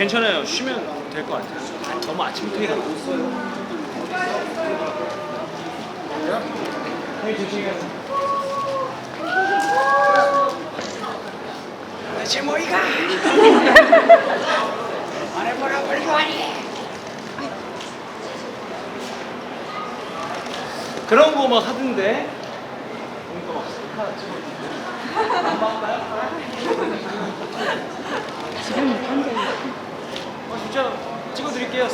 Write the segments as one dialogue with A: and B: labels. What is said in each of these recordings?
A: 괜찮아요. 쉬면 될 것 같아요. 너무 아침부터 일어났어요. 대체 뭐이가? 안에 뭐라고 하니? 그런 거 막 하던데. 그러니까 막 셀카 찍어. 안 받을까요?
B: 지금은 현재
A: 어, 진짜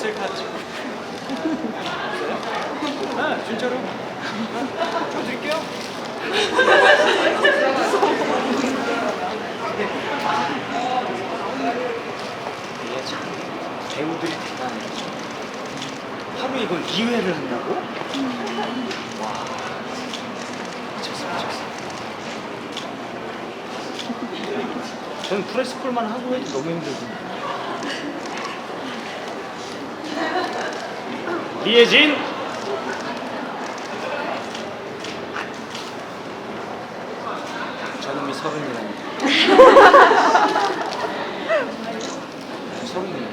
A: 셀카 찍어. 아 진짜로? 아, 찍어드릴게요. 이게 참 배우들이 대단해. 하루 이걸 2회를 한다고? 와 미쳤어 미쳤어. 저는 프레스콜만 하고 해도 너무 힘들거든요. 이혜진. 저놈이 서른이라니. 서른이네.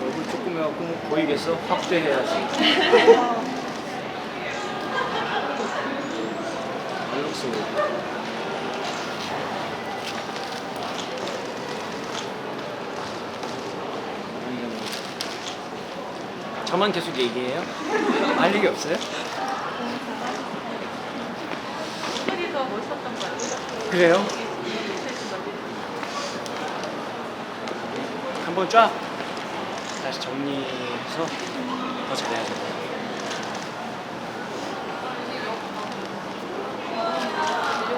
A: 얼굴 조금이라고 보이겠어? 확대해야지 알록스 저만 계속 얘기해요? 할 얘기 없어요? 그래요? 한번 쫙 다시 정리해서 더 잘해야죠.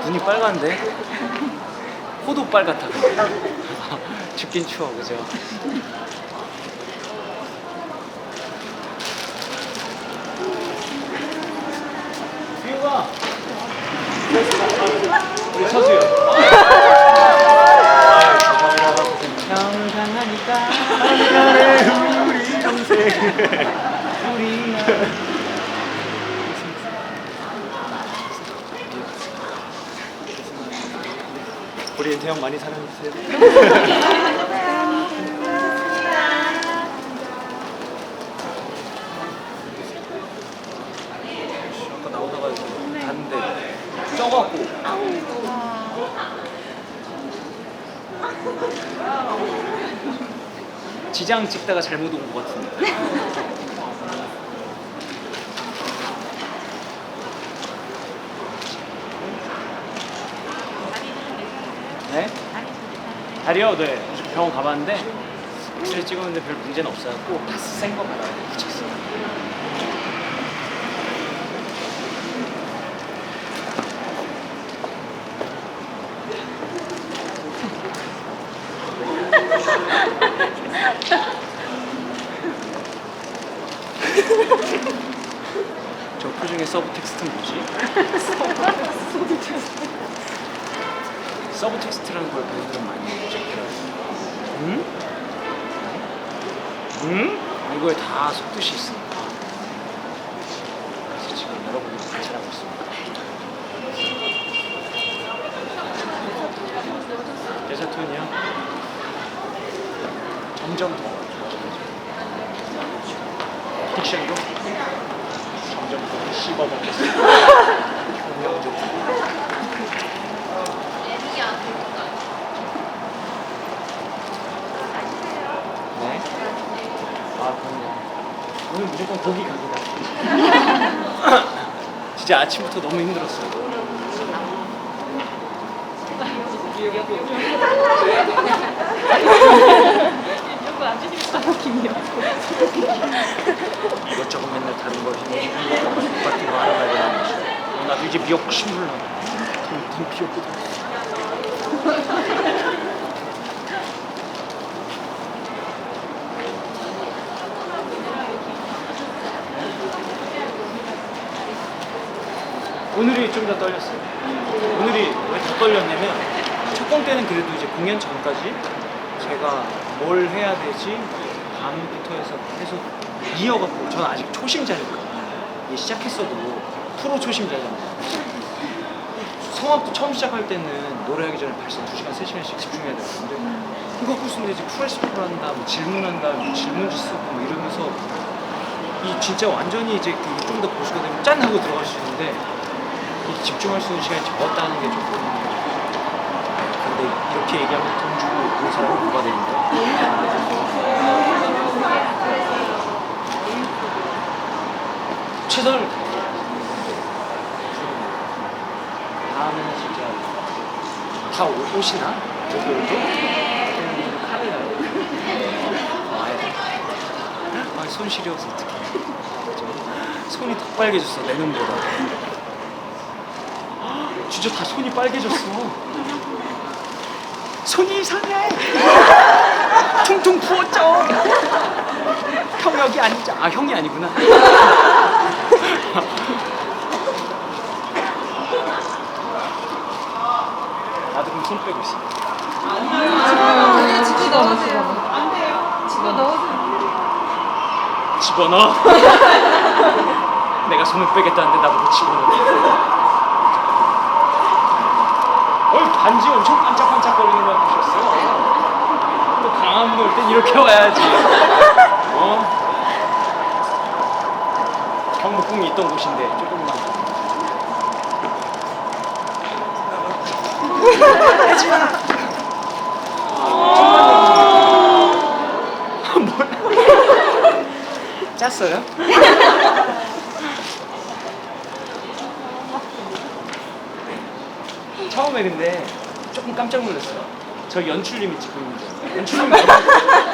A: 눈이 빨간데? 호도 빨갛다. 죽긴 추워, 그죠? 비우가 우리 서수요. 평강하니까 우리 평생 우리 우리 태형 많이 사랑해주세요. 아까 나오다가 갔는데 쪄갖고 지장 찍다가 잘못 온 것 같은데. 네? 다리요? 네. 병원 가봤는데 엑스레이 찍었는데 별 문제는 없어갖고 파스 센거 받아야 돼. 붙였어요. 서브 텍스트는 뭐지? 서브 텍스트라는 걸 배우들은 많이 체크해요. 응? 응? 이거에 다 속뜻이 있으니까. 그래서 지금 여러분이 관찰하고 있습니다. 대사톤이요? 점점 더 좋아져가지고. 픽션도 점점 더 씹어먹겠습니다. 네. 아, 그럼요. 오늘 무조건 고기 갑니다. 진짜 아침부터 너무 힘들었어요.
B: 주시겠다고 김이요.
A: 이것저것 맨날 다른 거 힘들고 같은 거 알아봐야 되는 거지. 어, 나도 이제 미역국 신물 나. 좀 미역국. 오늘이 좀 더 떨렸어요. 오늘이 왜 더 떨렸냐면 첫번 때는 그래도 이제 공연 전까지 제가 뭘 해야 되지 밤부터 해서 계속 이어갖고 저는 아직 초심자니까 시작했어도 프로 초심자잖아요. 성악도 처음 시작할 때는 노래하기 전에 벌써 2시간, 3시간씩 집중해야 되는데 이거 무슨 이제 프레스프를 한다, 뭐 질문한다, 뭐 질문지 쓰고 뭐 이러면서 이 진짜 완전히 이제 좀더 고수가 되면 짠 하고 들어갈 수 있는데 이 집중할 수 있는 시간이 적었다는 게 조금 근데 이렇게 얘기하면 돈 주고 온 사람이 뭐가 되는 거야? 다해. 다음에는 진짜 다 오- 오시나? 여기도? 카메라. 아, 손 시려워서 어떡해. 손이 더 빨개졌어, 내 눈보다. 진짜 다 손이 빨개졌어. 손이 이상해. 퉁퉁 부었죠. 형 여기 앉아. 아 형이 아니구나. 나도 그럼 손 빼고 있어.
B: 아니요. 집어 넣으세요. 안 돼요. 집어.
A: 집어넣어. 내가 손을 빼겠다는데 나보고 집어넣어. 어이 반지 엄청 반짝반짝거리는 거 보셨어요? 또 강한 물땐 이렇게 와야지. 어? 경복궁이 있던 곳인데 조금만. 뭐야? 짰어요? 처음에 근데 조금 깜짝 놀랐어요. 저 연출님이 찍고 있는 줄. 연출님이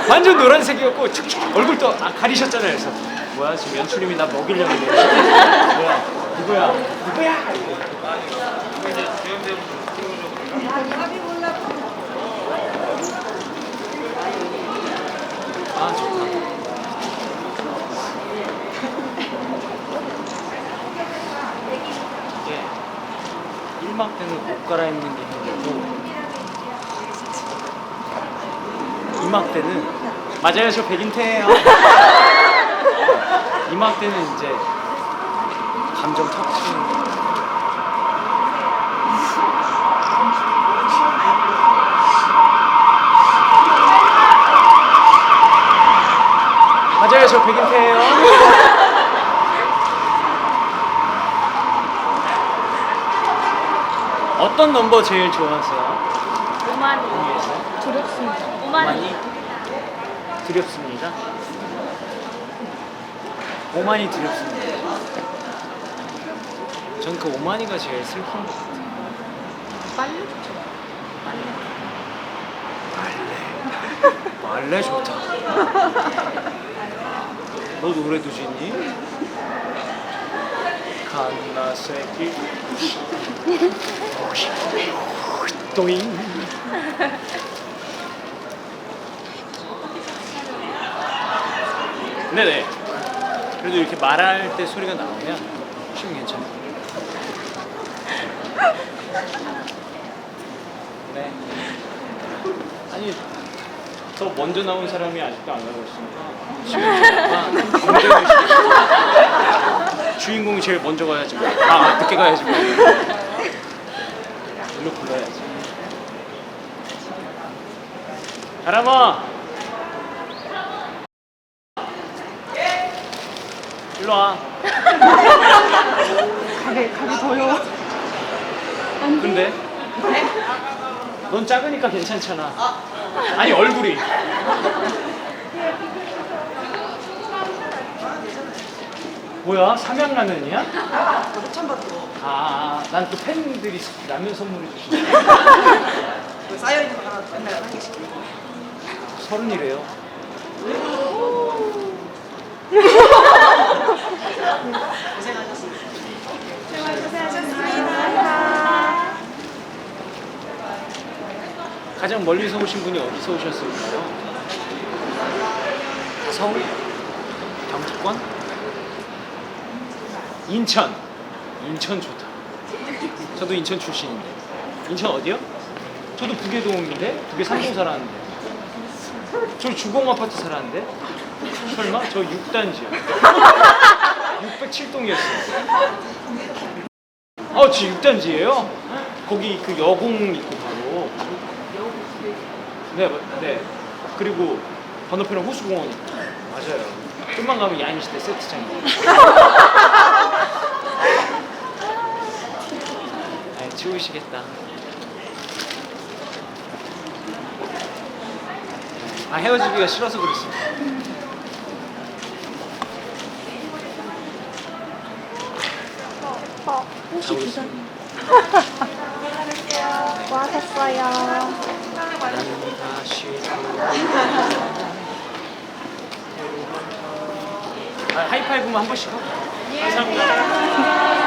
A: 완전- 노란색이었고 얼굴도 아, 가리셨잖아요. 그래서 뭐야 지금 연출님이 나 먹이려고 그래. 뭐야 누구야 누구야? 아 좋다. 이게 1막 때는 옷 갈아입는 게 힘들고 2막 때는 맞아요 저 백인태예요 2막 때는 이제 감정 턱 튀는 거 맞아요 저 백인태예요 어떤 넘버 제일 좋아하세요?
B: 오만이. 두렵습니다.
A: 오만이
B: 오만이.
A: 두렵습니다. 오만이 두렵습니다. 전 그 오만이가 제일 슬픈 것 같아요.
B: 좋죠.
A: 말레. 말레 좋다. 너 노래도 짓니? 갓나 새끼 또잉 네네. 그래도 이렇게 말할 때 소리가 나오면 좀 괜찮아요. 네. 아니 더 먼저 나온 사람이 아직도 안 나오고 있으니까 지금 주인공이 제일 먼저 가야지 뭐. 아 늦게 가야지 뭐. 일로 불러야지. 바람아 일로 와.
B: 가게 가게 보여.
A: 근데? 넌 작으니까 괜찮잖아. 아니 얼굴이. 뭐야? 삼양라면이야? 아, 난 또 팬들이 라면 선물해 주시네.
C: 그 쌓여 있는 거 하나 맨날 한 개씩.
A: 서른이래요.
C: 고생하셨습니다.
A: 가장 멀리서 오신 분이 어디서 오셨을까요? 서울? 경기권? 인천. 인천 좋다. 저도 인천 출신인데. 인천 어디요? 저도 북계동인데 북계 삼동 살았는데. 저 주공 아파트 살았는데. 설마 저 6단지요. 607동이었어요. 아, 저 6단지예요? 거기 그 여공 있고. 네, 마- 네. 그리고 건너편에 호수공원 있고. 맞아요. 좀만 가면 야인시대 세트장이. 아, 치우시겠다. 아 헤어지기가 싫어서 그랬어.
D: 어, 혹시 기사님. 뭐 하셨어요?
A: 아, 하이파이브만 한 번씩 하고. 감사합니다.